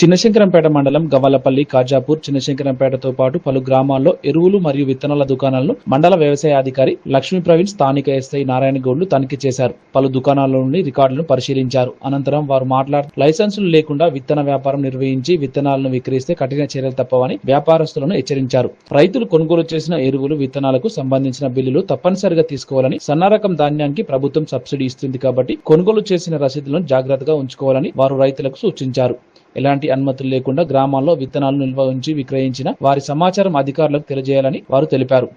చిన్నశంకరంపేట మండలం గవ్వలపల్లి కాజాపూర్ చిన్నశంకరంపేటతో పాటు పలు గ్రామాల్లో ఎరువులు మరియు విత్తనాల దుకాణాలను మండల వ్యవసాయాధికారి లక్ష్మీ ప్రవీణ్ స్థానిక ఎస్ఐ నారాయణ గౌడ్లు తనిఖీ చేశారు. పలు దుకాణాల నుండి రికార్డులను పరిశీలించారు. అనంతరం వారు మాట్లాడుతూ లైసెన్సులు లేకుండా విత్తన వ్యాపారం నిర్వహించి విత్తనాలను విక్రయిస్తే కఠిన చర్యలు తప్పవని వ్యాపారస్తులను హెచ్చరించారు. రైతులు కొనుగోలు చేసిన ఎరువులు విత్తనాలకు సంబంధించిన బిల్లులు తప్పనిసరిగా తీసుకోవాలని సన్నారకం ధాన్యానికి ప్రభుత్వం సబ్సిడీ ఇస్తుంది కాబట్టి కొనుగోలు చేసిన రసీదులను జాగ్రత్తగా ఉంచుకోవాలని వారు రైతులకు సూచించారు. ఎలాంటి అనుమతులు లేకుండా గ్రామాల్లో విత్తనాలు నిల్వ ఉంచి విక్రయించిన వారి సమాచారం అధికారులకు తెలియజేయాలని వారు తెలిపారు.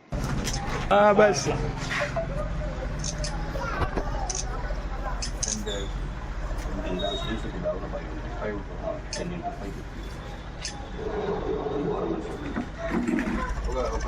ఒక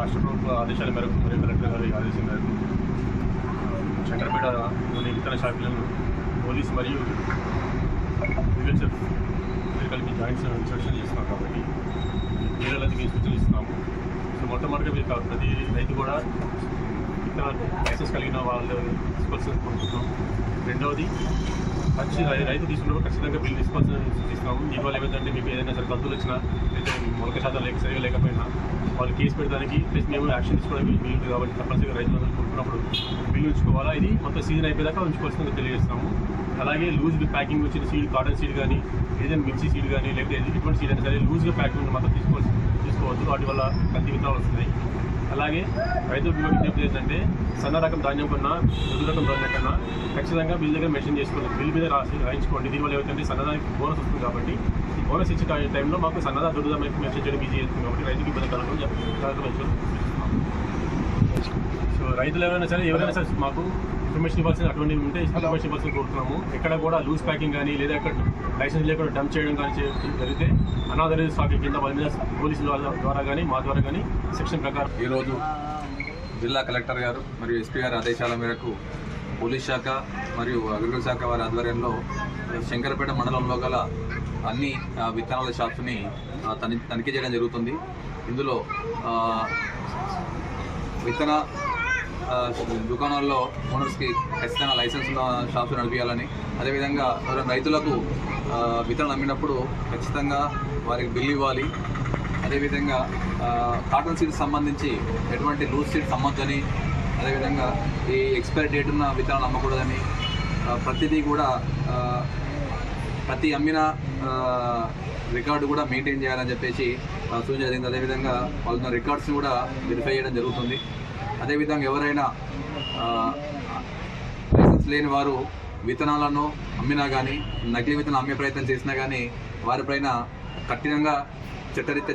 రాష్ట్ర ప్రభుత్వ ఆదేశాల మేరకు మరియు కలెక్టర్ గారి ఆదేశం మేరకు శంకరపేటలోని విత్తన శాఖలను పోలీస్ మరియు అగ్రికల్చర్ కలిపి జాయింట్స్ ఇన్స్పెక్షన్ చేస్తున్నాం కాబట్టి పిల్లలకి మేము సూచనలు ఇస్తున్నాము సో మొట్టమొదటిగా మీరు ప్రతి రైతు కూడా ఇతర లైసెన్స్ కలిగిన వాళ్ళు తీసుకోవాల్సిన కోరుకుంటున్నాం రెండవది ఖచ్చితంగా రైతు తీసుకున్నప్పుడు ఖచ్చితంగా బిల్లు తీసుకోవాల్సిన సూచిస్తాము దీనివల్ల ఏమైందంటే మీకు ఏదైనా సరే కంతులు వచ్చినా లేదా మొలక శాతం లేక సరిగా లేకపోయినా వాళ్ళు కేసు పెడతానికి ప్లస్ మేము యాక్షన్ తీసుకోవడానికి వీలు కాబట్టి తప్పనిసరిగా రైతులందరూ కొనుక్కున్నప్పుడు బిల్లు ఉంచుకోవాలా? ఇది మొత్తం సీజన్ అయిపోయాక ఉంచుకోవాల్సిందని తెలియజేస్తాము అలాగే లూజ్ ప్యాకింగ్ వచ్చిన సీడ్ కాటన్ సీడ్ కానీ ఏదైనా మిర్చి సీడ్ కానీ లేకపోతే ఎటువంటి సీడ్ అయినా సరే లూజ్గా ప్యాకింగ్ మాత్రం తీసుకోవాల్సి తీసుకోవచ్చు. వాటి వల్ల కంది విత్తనాలు వస్తున్నాయి. అలాగే రైతులకు విజ్ఞప్తి ఏంటంటే సన్న రకం ధాన్యం కన్నా మృదు రకం ధాన్యం కన్నా ఖచ్చితంగా బిల్ దగ్గర మెన్షన్ చేసుకోండి బిల్ మీద రాసి రాయించుకోండి. దీనివల్ల ఏమిటంటే సన్నదానికి బోనస్ వస్తుంది కాబట్టి ఈ బోనస్ ఇచ్చే టైంలో మాకు సన్నదా దురద మెన్షన్ చేయడం ఈజీ అవుతుంది కాబట్టి రైతుకి ఇబ్బంది కలగడం చెప్తాను రైతులు ఎవరైనా సరే ఎవరైనా సరే మాకు ఇన్ఫర్మేషన్ ఇవ్వాల్సిన అటువంటి ఉంటే ఇన్ఫర్మేషన్ ఇవ్వాల్సిన కోరుతున్నాము. ఎక్కడ కూడా లూజ్ ప్యాకింగ్ కానీ లేదా ఎక్కడ లైసెన్స్ లేకుండా డంప్ చేయడం కానీ జరిగితే అనాథరైజ్ స్టాక్ కింద వాళ్ళ మీద పోలీసుల ద్వారా కానీ మా ద్వారా కానీ సెక్షన్ ప్రకారం. ఈరోజు జిల్లా కలెక్టర్ గారు మరియు ఎస్పీ గారి ఆదేశాల మేరకు పోలీస్ శాఖ మరియు అగ్రికల్చర్ శాఖ వారి ఆధ్వర్యంలో శంకరపేట మండలంలో గల అన్ని విత్తనాల షాప్స్ని తని తనిఖీ చేయడం జరుగుతుంది. ఇందులో విత్తన దుకాణాల్లో ఓనర్స్కి ఖచ్చితంగా లైసెన్స్ ఉన్న షాప్స్ నడిపించాలని అదేవిధంగా ఎవరైనా రైతులకు విత్తనం విత్తనాలు అమ్మినప్పుడు ఖచ్చితంగా వారికి బిల్లు ఇవ్వాలి. అదేవిధంగా కాటన్ సీడ్స్ సంబంధించి ఎటువంటి లూజ్ సీడ్స్ అమ్మొద్దని అదేవిధంగా ఈ ఎక్స్పైరీ డేట్ ఉన్న విత్తనాలు అమ్మకూడదని ప్రతిదీ కూడా ప్రతి అమ్మిన రికార్డు కూడా మెయింటైన్ చేయాలని చెప్పేసి సూచన జరిగింది. అదేవిధంగా వాళ్ళు రికార్డ్స్ని కూడా వెరిఫై చేయడం జరుగుతుంది. అదేవిధంగా ఎవరైనా లైసెన్స్ లేని వారు విత్తనాలను అమ్మినా కానీ నకిలీ విత్తనాలు అమ్మే ప్రయత్నం చేసినా కానీ వారిపైన కఠినంగా చట్టరీత్యా